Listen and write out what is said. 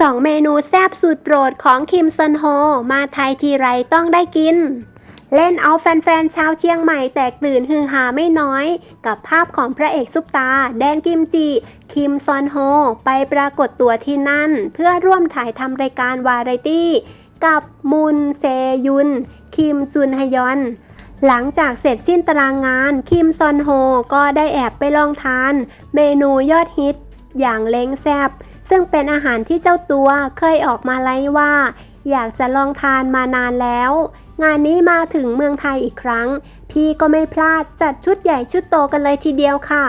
สองเมนูแซ่บสุดโปรดของคิมซอนโฮ มาไทยทีไรต้องได้กิน เล่นเอาแฟนๆชาวเชียงใหม่แตกตื่นฮือฮาไม่น้อย กับภาพของพระเอกซุปตา แดนกิมจิ คิมซอนโฮ ไปปรากฏตัวที่นั่น เพื่อร่วมถ่ายทำรายการวาไรตี้ กับมุนเซยุน คิมซุนฮยอนหลังจากเสร็จสิ้นตารางงาน คิมซอนโฮก็ได้แอบไปลองทาน เมนูยอดฮิต อย่างเล้งแซบ ซึ่งเป็นอาหารที่เจ้าตัวเคยออกมาไล่ว่า อยากจะลองทานมานานแล้ว งานนี้มาถึงเมืองไทยอีกครั้ง พี่ก็ไม่พลาดจัดชุดใหญ่ชุดโตกันเลยทีเดียวค่ะ